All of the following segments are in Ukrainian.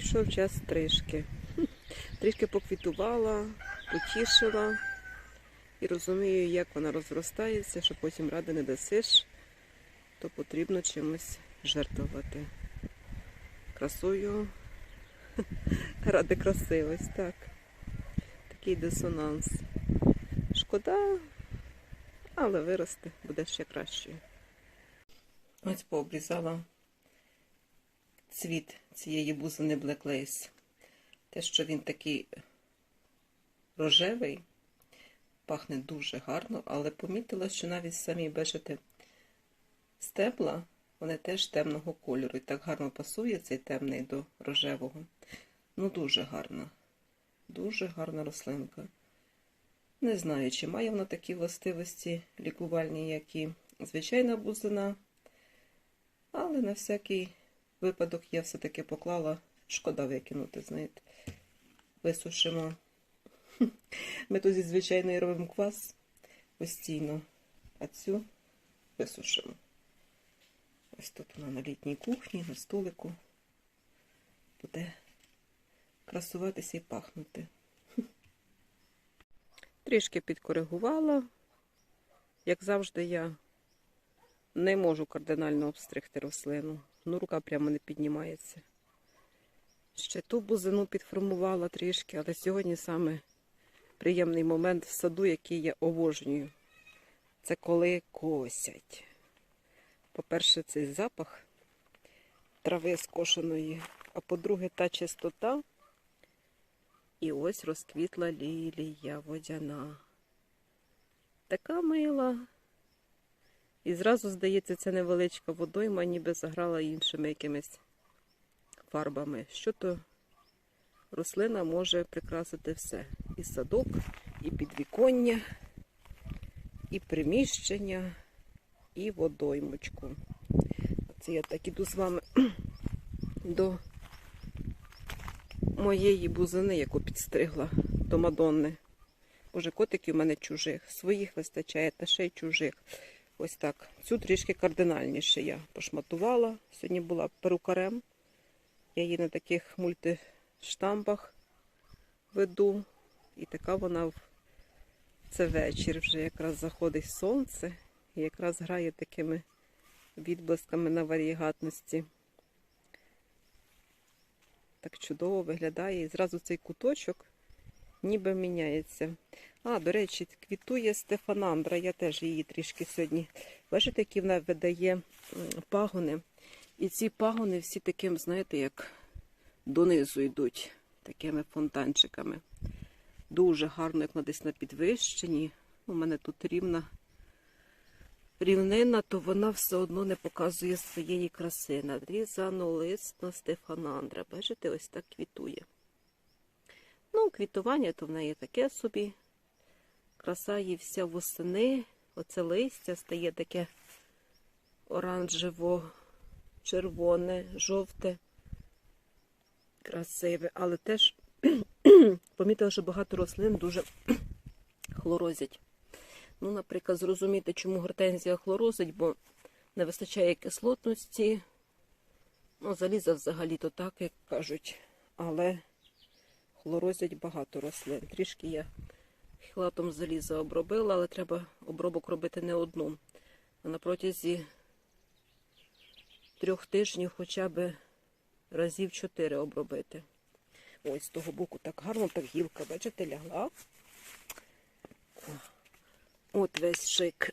час стрижки. Трішки поквітувала, потішила і розумію, як вона розростається, що потім ради не дасиш, то потрібно чимось жертвувати. Красою ради краси, ось так. Такий дисонанс. Шкода, але виросте, буде ще кращою. Ось пообрізала цвіт цієї бузини Black Lace. Те, що він такий рожевий, пахне дуже гарно, але помітила, що навіть самі бачите стебла, вони теж темного кольору. І так гарно пасує цей темний до рожевого. Ну, дуже гарна. Дуже гарна рослинка. Не знаю, чи має вона такі властивості лікувальні, як і звичайна бузина. Але на всякий випадок я все-таки поклала, шкода викинути, знаєте. Висушимо. Ми тут зі звичайної робимо квас постійно, а цю висушимо. Ось тут вона на літній кухні, на столику. Буде красуватися і пахнути. Трішки підкоригувала. Як завжди, я не можу кардинально обстригти рослину. Ну, рука прямо не піднімається. Ще ту бузину підформувала трішки, але сьогодні саме приємний момент в саду, який я обожнюю. Це коли косять. По-перше, цей запах трави скошеної, а по-друге, та чистота. І ось розквітла лілія водяна. Така мила. І зразу, здається, ця невеличка водойма ніби заграла іншими якимись фарбами. Що то рослина може прикрасити все. І садок, і підвіконня, і приміщення, і водоймочку. Це я так іду з вами до моєї бузини, яку підстригла до Мадонни. Боже, котиків у мене чужих, своїх вистачає, та ще й чужих. Ось так. Цю трішки кардинальніше я пошматувала. Сьогодні була перукарем. Я її на таких мультиштампах веду. І така вона в це вечір вже якраз заходить сонце і якраз грає такими відблисками на варігатності. Так чудово виглядає. І зразу цей куточок ніби міняється. А, до речі, квітує Стефанандра. Я теж її трішки сьогодні. Бачите, які вона видає пагони. І ці пагони всі таким, знаєте, як донизу йдуть, такими фонтанчиками. Дуже гарно, як вона десь на підвищенні. У мене тут рівна рівнина, то вона все одно не показує своєї краси. Надрізанолисна Стефанандра. Бачите, ось так квітує. Ну, квітування то в неї таке собі. Краса їй вся восени. Оце листя стає таке оранжево-червоне, жовте, красиве, але теж помітила, що багато рослин дуже хлорозять. Ну, наприклад, зрозуміти, чому гортензія хлорозить, бо не вистачає кислотності. Ну, заліза взагалі-то так, як кажуть, але хлорозять багато рослин. Трішки я хілатом заліза обробила, але треба обробок робити не одну. А на протязі трьох тижнів хоча б разів чотири обробити. Ось з того боку так гарно, так гілка, бачите, лягла. От весь шик.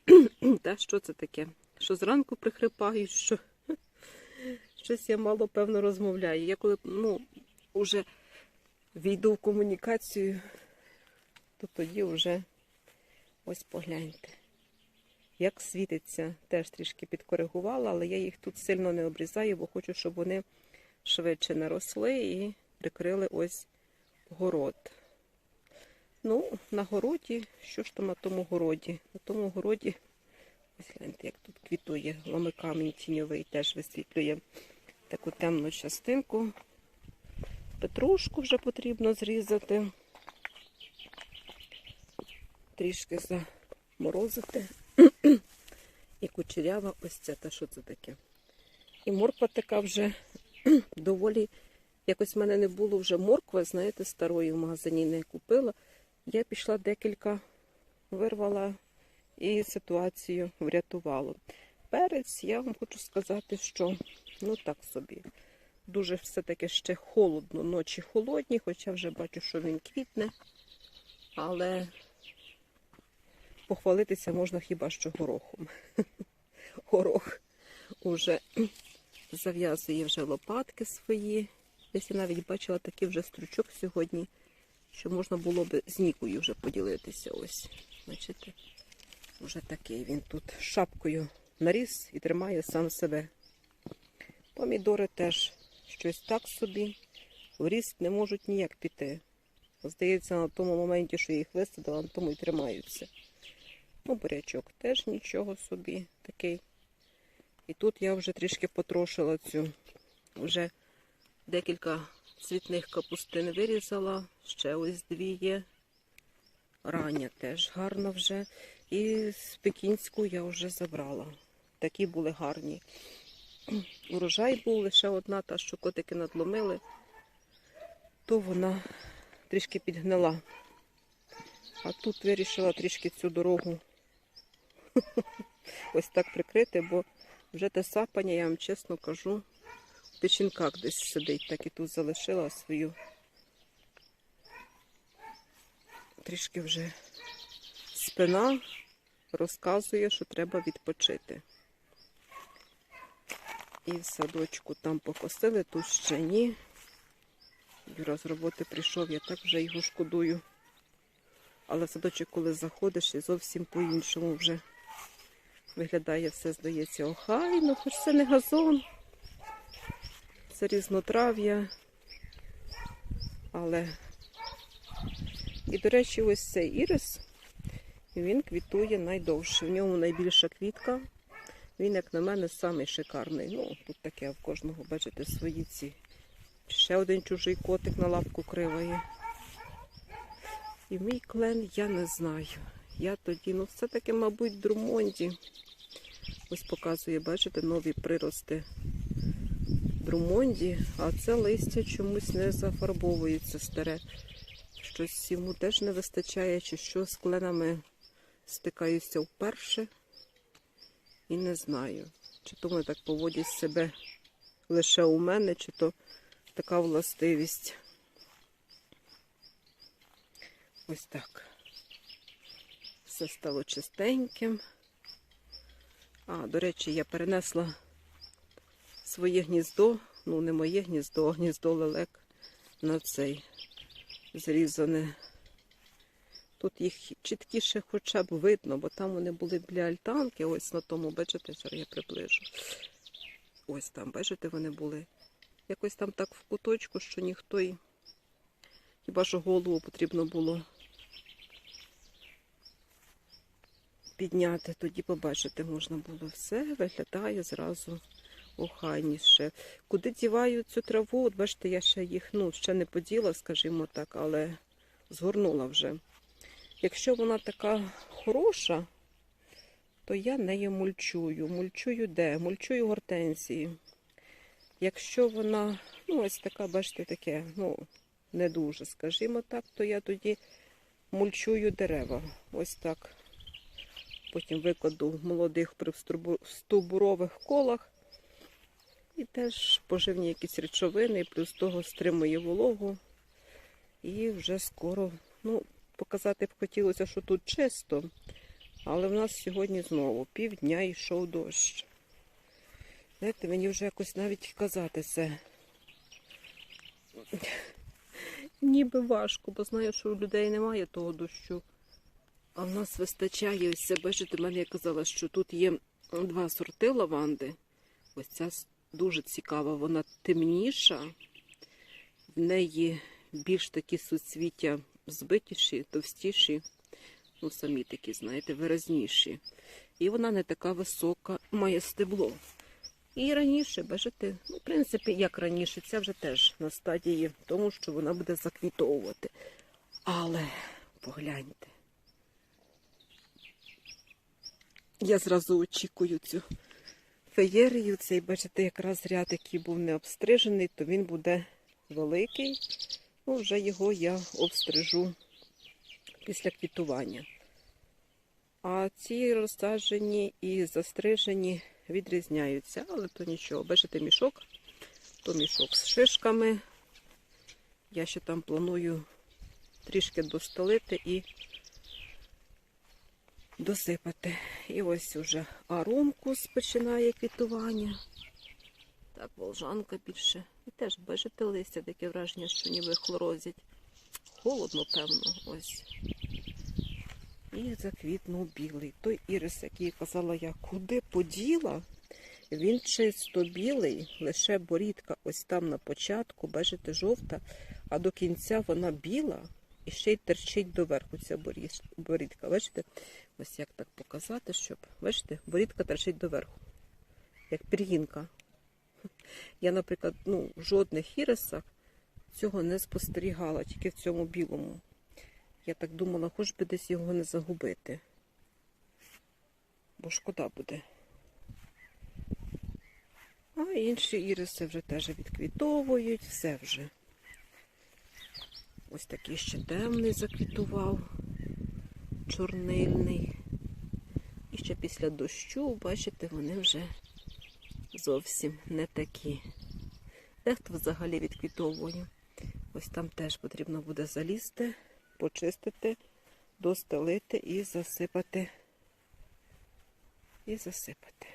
Та що це таке? Що зранку прихрипаю, що щось я мало певно розмовляю. Я коли ну, вже війду в комунікацію, то тоді вже ось погляньте. Як світиться, теж трішки підкоригувала, але я їх тут сильно не обрізаю, бо хочу, щоб вони швидше наросли і прикрили ось город. Ну, на городі, що ж там на тому городі? На тому городі, ось гляньте, як тут квітує ломикамінь тіньовий, теж висвітлює таку темну частинку. Петрушку вже потрібно зрізати. Трішки заморозити. І кучерява ось ця, та що це таке? І морква така вже доволі Якось в мене не було вже моркви, знаєте, старої в магазині не купила. Я пішла декілька, вирвала і ситуацію врятувало. Перець, я вам хочу сказати, що ну так собі. Дуже все-таки ще холодно, ночі холодні, хоча вже бачу, що він квітне. Але похвалитися можна хіба що горохом. Горох уже зав'язує вже лопатки свої. Десь я навіть бачила такий вже стручок сьогодні, що можна було би з Нікою вже поділитися. Ось, бачите, вже такий він тут шапкою наріс і тримає сам себе. Помідори теж щось так собі. В ріст не можуть ніяк піти. Здається, на тому моменті, що я їх висадила, на тому і тримаються. Ну, бурячок теж нічого собі такий. І тут я вже трішки потрошила цю. Вже декілька цвітних капустин вирізала, ще ось дві є. Рання теж гарно вже. І пекінську я вже забрала. Такі були гарні. Урожай був лише одна, та що котики надломили, то вона трішки підгнила. А тут вирішила трішки цю дорогу ось так прикрити, бо вже те сапання, я вам чесно кажу, в печінках десь сидить, так і тут залишила свою. Трішки вже спина розказує, що треба відпочити. І в садочку там покосили, тут ще ні. Юра з роботи прийшов, я так вже його шкодую. Але в садочок, коли заходиш, і зовсім по-іншому вже виглядає все, здається, охайно, хоч це не газон, це різнотрав'я. Але і, до речі, ось цей ірис, він квітує найдовше. В ньому найбільша квітка. Він, як на мене, самий шикарний. Ну, тут таке в кожного, бачите, свої ці. Ще один чужий котик на лапку криває. І мій клен я не знаю. Я тоді, ну, все-таки, мабуть, Друмонді. Ось показує, бачите, нові прирости Друмонді, а це листя чомусь не зафарбовується старе. Щось йому теж не вистачає, чи що з кленами стикаюся вперше. І не знаю, чи то вони так поводять себе лише у мене, чи то така властивість. Ось так. Все стало чистеньким. А, до речі, я перенесла своє гніздо, ну не моє гніздо, а гніздо лелек на цей зрізане. Тут їх чіткіше хоча б видно, бо там вони були біля альтанки, ось на тому, бачите, зараз я приближу. Ось там, бачите, вони були. Якось там так в куточку, що ніхто й. Хіба що голову потрібно було підняти, тоді побачити можна було все, виглядає зразу охайніше. Куди діваю цю траву? От бачите, я ще їх ну, ще не поділа, скажімо так, але згорнула вже. Якщо вона така хороша, то я нею мульчую. Мульчую де? Мульчую гортензії. Якщо вона, ну, ось така, бачите, таке, ну, не дуже, скажімо так, то я тоді мульчую дерева. Ось так. Потім викладу в молодих стовбурових колах. І теж поживні якісь речовини, плюс того стримує вологу. І вже скоро, ну, показати б хотілося, що тут чисто, але в нас сьогодні знову півдня йшов дощ. Знаєте, мені вже якось навіть казати це ніби важко, бо знаю, що у людей немає того дощу. А в нас вистачає ось це, бачите, мене я казала, що тут є два сорти лаванди. Ось ця дуже цікава, вона темніша, в неї більш такі суцвіття збитіші, товстіші, ну самі такі, знаєте, виразніші. І вона не така висока, має стебло. І раніше, бачите, ну, в принципі, як раніше, ця вже теж на стадії тому, що вона буде заквітовувати. Але погляньте. Я зразу очікую цю феєрію. Цей, бачите, якраз ряд, який був не обстрижений, то він буде великий. Ну, вже його я обстрижу після квітування. А ці розсаджені і застрижені відрізняються, але то нічого. Бачите, мішок, то мішок з шишками. Я ще там планую трішки достелити і досипати. І ось уже аромкус починає квітування. Так, волжанка більше. І теж бачите листя, таке враження, що ніби хлорозять. Холодно, певно, ось. І заквітнув білий. Той ірис, який казала я, куди поділа, він чисто білий, лише борідка ось там на початку, бачите, жовта, а до кінця вона біла і ще й терчить доверху ця борідка. Бачите? Ось як так показати, щоб. Бачите, борідка терчить доверху, як пір'їнка. Я, наприклад, ну, в жодних ірисах цього не спостерігала, тільки в цьому білому. Я так думала, хоч би десь його не загубити. Бо шкода буде. А інші іриси вже теж відквітовують, все вже. Ось такий ще темний заквітував, чорнильний. І ще після дощу, бачите, вони вже зовсім не такі. Дехто взагалі відквітовує. Ось там теж потрібно буде залізти, почистити, достелити і засипати. І засипати.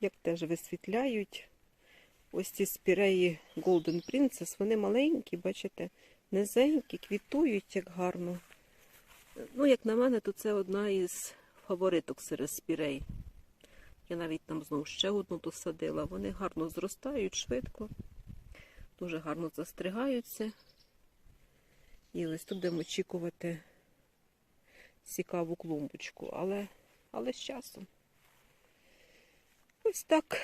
Як теж висвітляють, ось ці спіреї Golden Princess, вони маленькі, бачите, низенькі, квітують як гарно. Ну, як на мене, то це одна із фавориток серед спірей. Я навіть там знову ще одну досадила. Вони гарно зростають швидко, дуже гарно застригаються. І ось тут будемо очікувати цікаву клумбочку, але, але з часом. Ось так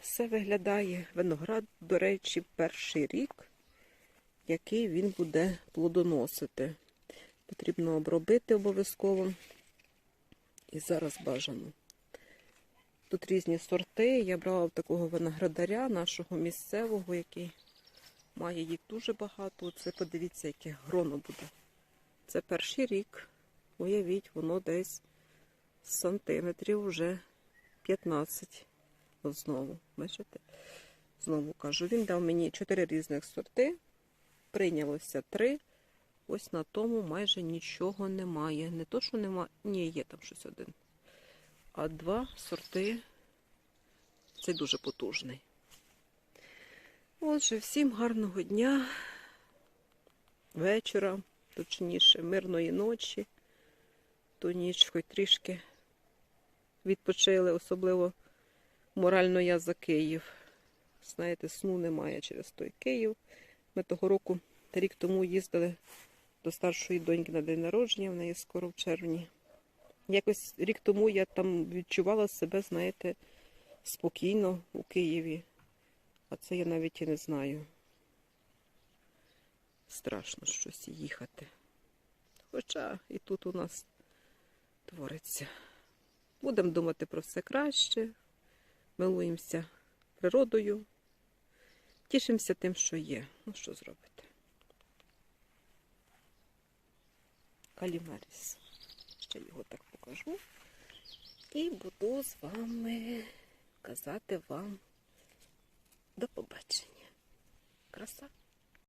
все виглядає. Виноград, до речі, перший рік, який він буде плодоносити. Потрібно обробити обов'язково. І зараз бажано. Тут різні сорти. Я брала такого виноградаря нашого місцевого, який має їх дуже багато. Це подивіться, яке гроно буде. Це перший рік. Уявіть, воно десь сантиметрів вже 15. От знову, бачите? Знову кажу, він дав мені 4 різних сорти. Прийнялося 3. Ось на тому майже нічого немає. Не то, що немає. Ні, є там щось один. А два сорти це дуже потужний. Отже, всім гарного дня, вечора, точніше, мирної ночі. Ту ніч хоч трішки відпочили, особливо морально я за Київ. Знаєте, сну немає через той Київ. Ми того року, рік тому їздили до старшої доньки на день народження, в неї скоро в червні. Якось рік тому я там відчувала себе, знаєте, спокійно у Києві. А це я навіть і не знаю. Страшно щось їхати. Хоча і тут у нас твориться. Будемо думати про все краще, милуємося природою, тішимося тим, що є. Ну, що зробити? Калімеріс. Ще його так покажу. І буду з вами казати вам до побачення. Краса.